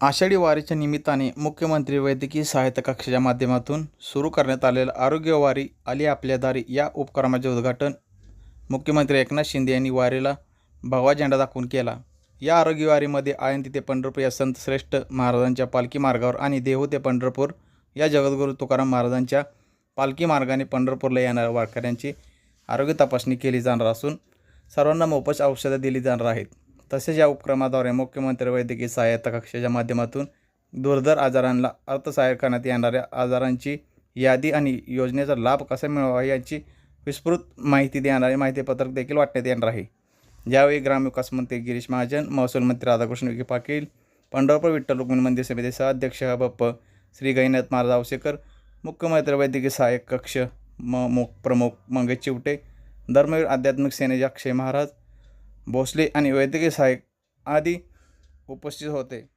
आषाढी वारीच्या निमित्ताने मुख्यमंत्री वैद्यकीय सहायता कक्षाच्या माध्यमातून सुरू करण्यात आलेलं आरोग्य वारी आली आपल्या दारी या उपक्रमाचे उद्घाटन मुख्यमंत्री एकनाथ शिंदे यांनी वारीला भगवा झेंडा दाखवून केला. या आरोग्य वारीमध्ये आळंदी ते पंढरपूर या संत श्रेष्ठ महाराजांच्या पालखी मार्गावर आणि देहू ते पंढरपूर या जगद्गुरू तुकाराम महाराजांच्या पालखी मार्गाने पंढरपूरला येणाऱ्या वारकऱ्यांची आरोग्य तपासणी केली जाणार असून सर्वांना मोफत औषधं दिली जाणार आहेत. तसेच या उपक्रमाद्वारे मुख्यमंत्री वैद्यकीय सहायता कक्षाच्या माध्यमातून दुर्धर आजारांना अर्थसहाय्य करण्यात येणाऱ्या आजारांची यादी आणि योजनेचा लाभ कसा मिळवावा याची विस्तृत माहिती देणारे माहितीपत्रक देखील वाटण्यात येणार आहे. यावेळी ग्रामविकास मंत्री गिरीश महाजन महसूल मंत्री राधाकृष्ण विखे पाटील पंढरपूर विठ्ठल रुक्मिणी मंदिर समितीचे अध्यक्ष बप्प श्री गैनाथ महाराज आवसेकर मुख्यमंत्री वैद्यकीय सहाय्यक कक्ष म मुख प्रमुख मंगेश चिवटे धर्मवीर आध्यात्मिक सेनेचे अक्षय महाराज भोसले आणि वैद्यकीय सहाय्यक आदी उपस्थित होते.